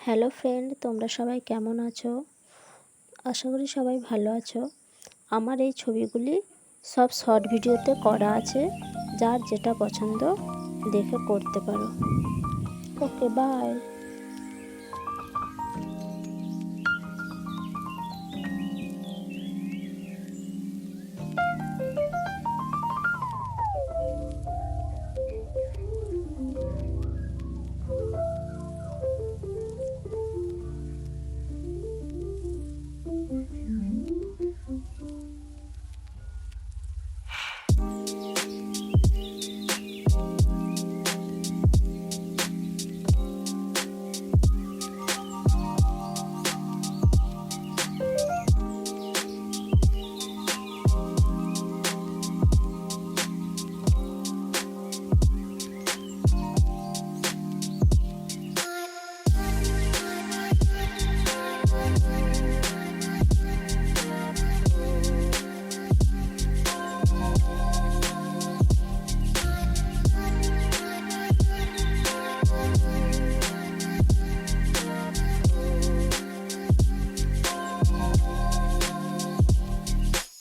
Hello friend তোমরা সবাই কেমন আছো? আশা করি সবাই ভালো আছো। আমার এই ছবিগুলি সব শর্ট ভিডিওতে করা আছে, যার যেটা পছন্দ দেখে করতে পারো। Okay bye